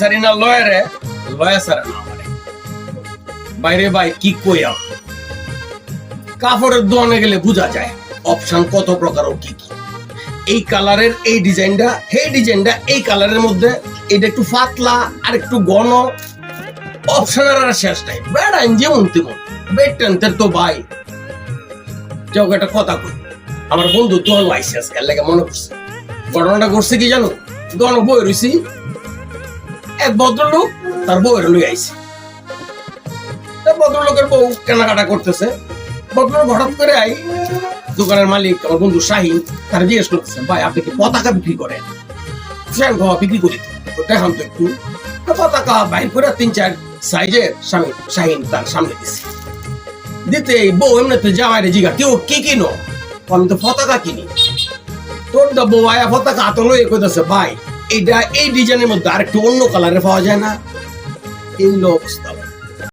সারি না লয়ারে লয়া সারা না বাইরে ভাই, কি কাপড়ের দোকানে গেলে বোঝা যায় অপশন কত প্রকার ও কি কি। এই কালারের এই ডিজাইনটা ডিজাইনটা এই কালারের মধ্যে এটা একটু পাতলা, আর একটু ঘন। অপশনের আর শেষ নাই। বেড়াইন তেমন বেড টেন্থের তো ভাই। যাও একটা কথা কই। আমার বন্ধু তোর আইসি আজকে মনে করছে ঘটনাটা করছে কি জানো? দোকানে বই রইছি। এক ভদ্রলোক তার বউয়ের লই আইছে। ভদ্রলোকের বউ কেনাকাটা করতেছে। ভদ্রলোক হঠাৎ করে আই দোকানের মালিক আমার বন্ধু শাহিন তার জিজ্ঞেস করতেছে, ভাই, আপনি কি পতাকা বিক্রি করেন? শাহিন বাবা বিক্রি করি দেখান তো একটু। পতাকা বাইর করে তিন চার সাইজের স্বামী শাহিন তার সামনে দিছে। দিতে এই বউ এমনিতে জামাইরে জিগা কেউ কি কিনো? আমি তো পতাকা কিনি। তোর দা বউ আয়া পতাকা হাতে লয়ে কইতেছে, ভাই এইটা এই ডিজাইনের মধ্যে আরেকটু অন্য কালারে পাওয়া যায় না। এই অবস্থা।